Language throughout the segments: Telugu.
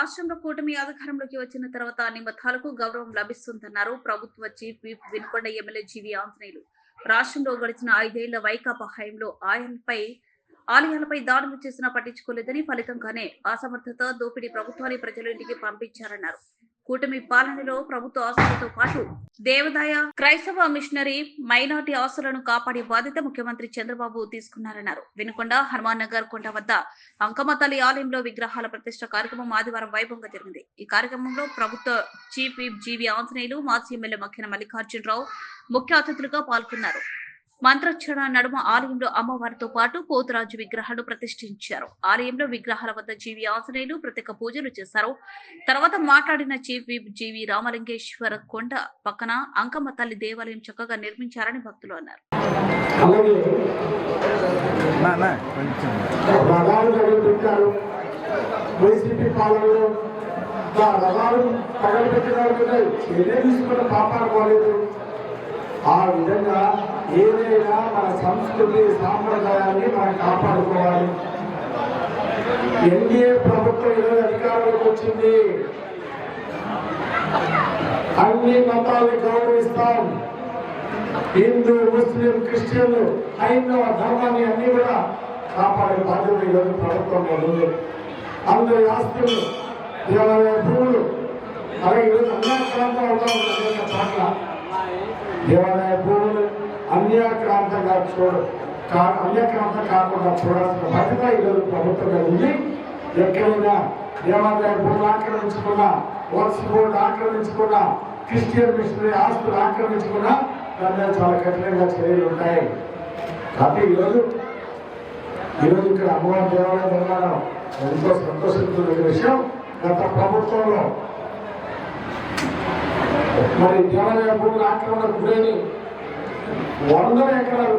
రాష్ట్రంలో కూటమి అధికారంలోకి వచ్చిన తర్వాత అన్ని మతాలకు గౌరవం లభిస్తుందన్నారు ప్రభుత్వ chief whip Vinukonda MLA G V Anjaneyulu. రాష్ట్రంలో గడిచిన ఐదేళ్ళ వైకాపా హయంలో ఆయనపై ఆలయాలపై దాడులు చేసినా పట్టించుకోలేదని ఫలితంగానే అసమర్థత దోపిడీ ప్రభుత్వాన్ని ప్రజల ఇంటికి పంపించారన్నారు. కూటమి పాలనలో ప్రభుత్వ ఆస్తులతో పాటు దేవదాయ క్రైస్తవ మిషనరీ మైనార్టీ ఆస్తులను కాపాడే బాధ్యత ముఖ్యమంత్రి చంద్రబాబు తీసుకున్నారన్నారు. వినుకొండ హనుమాన్ నగర్ కొండ వద్ద అంకమతల్లి ఆలయంలో విగ్రహాల ప్రతిష్ట కార్యక్రమం ఆదివారం వైభవంగా జరిగింది. ఈ కార్యక్రమంలో ప్రభుత్వ చీఫ్ విప్ జీవి ఆంజనేయులు మాజీ ఎమ్మెల్యే మఖ్యన మల్లికార్జునరావు ముఖ్య అతిథులుగా పాల్గొన్నారు. మంత్రోచ్చరణ నడుమ ఆలయంలో అమ్మవారితో పాటు పోతురాజు విగ్రహాలు ప్రతిష్ఠించారు. ఆలయంలో విగ్రహాల వద్ద జీవి ఆంజనేయులు ప్రత్యేక పూజలు చేశారు. తర్వాత మాట్లాడిన చీఫ్ విప్ జీవి రామలింగేశ్వర కొండ పక్కన అంకమ్మ తల్లి దేవాలయం చక్కగా నిర్మించారని భక్తులు అన్నారు. వైసీపీ పాలనలో రథాలు తగలబెట్టిన పాపాలు పోలేదు. ఆ విధంగా ఏదైనా మన సంస్కృతి సాంప్రదాయాన్ని మనం కాపాడుకోవాలి. ఎన్డీఏ ప్రభుత్వం ఈరోజు అధికారంలోకి వచ్చింది. అన్ని మతాలను గౌరవిస్తాం. హిందూ ముస్లిం క్రిస్టియన్లు హైందవ ధర్మాన్ని అన్ని కూడా కాపాడే బాధ్యత ఈరోజు ప్రభుత్వంలో ఉంది. అందరి ఆస్తులు దేవాలయ భూములు అలాగే ఈరోజు అన్యాక్రాంతం అవుతా ఉంది దేవాలయ భూములు అన్యాక్రాంతంగా చూడ అన్యక్రాంత కాకుండా చూడాల్సిన బాధ్యత ఈరోజు ప్రభుత్వంగా ఉంది. ఎక్కడైనా దేవాలయ భూములు ఆక్రమించుకున్న వర్క్స్ బోర్డు ఆక్రమించుకున్న క్రిస్టియన్ మిషనరీ ఆస్తులు ఆక్రమించుకున్న దాని మీద చాలా కఠినంగా చర్యలు ఉంటాయి. కాబట్టి ఈరోజు ఈరోజు ఇక్కడ అమ్మవారి దేవాలయ నిర్మాణం ఎంతో సంతోషిస్తున్న విషయం. గత ప్రభుత్వంలో మరి దేవాలయ భూముల ఆక్రమణకు గురైన వందల ఎకరాలు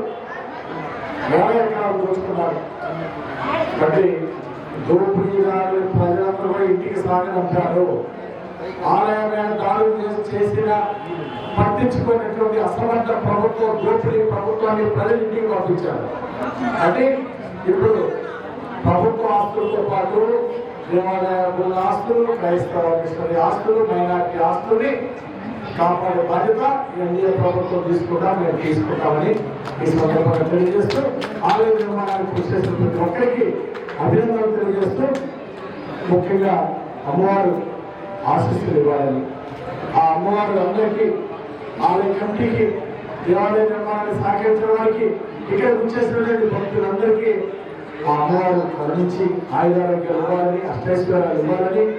వేల ఎకరాలు దోచుకున్నారు. కాబట్టి దోపిడీదారు ప్రజలందరూ కూడా ఇంటికి సాగనంపారు ఆలయాలను దాడులు చేసిన పట్టించుకున్నటువంటి అసమర్థ ప్రభుత్వం దోపిడీ ప్రభుత్వాన్ని ప్రజల ఇంటికి పంపించారు. అంటే ఇప్పుడు ప్రభుత్వ ఆస్తులతో పాటు దేవాలయ ఆస్తులు క్రైస్తవ ఆస్తులు మైనార్టీ ఆస్తుల్ని కాపాడే బాధ్యత ఎన్డీఏ ప్రభుత్వం తీసుకుంటా మేము తీసుకుంటామని ఈ సందర్భంగా తెలియజేస్తూ ఆలయ నిర్మాణానికి కృషి చేసిన ప్రతి ఒక్కరికి అభినందనలు తెలియజేస్తూ ముఖ్యంగా అమ్మవారు ఆశీస్సులు ఇవ్వాలని ఆ అమ్మవారు అందరికీ ఆలయ కమిటీకి దేవాలయ నిర్మాణాన్ని సహకరించిన వారికి ఇక్కడ వచ్చేసినటువంటి భక్తులందరికీ ఆ అమ్మవారు కరుణించి ఆయుధారోగ్యాలు ఇవ్వాలని అష్టైశ్వర్యాలు ఇవ్వాలని